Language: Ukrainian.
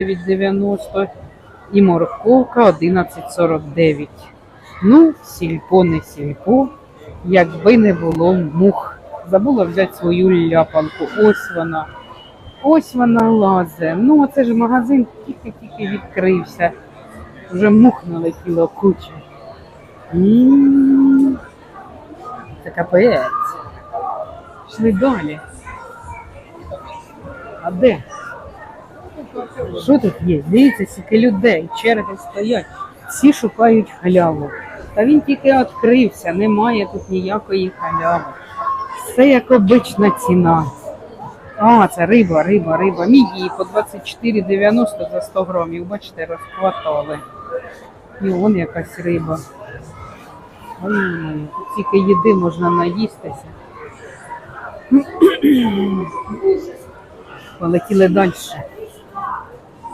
9,90 і морковка 11,49. Ну, сільпо не сільпо, якби не було мух. Забула взяти свою ляпанку. Ось вона. Ось вона лазе. Ну, оце ж магазин тільки-тільки відкрився. Вже мух налетіло куча. М, Це капець. Пішли далі. А де? Що тут є? Дивіться, скільки людей, черги стоять. Всі шукають халяву. Та він тільки відкрився, немає тут ніякої халяви. Все як обична ціна. А, це риба, риба, риба. Мідії по 24,90 за 100 грамів. Бачите, розхватали. І вон якась риба. Тут тільки їди можна наїстися. Полетіли далі.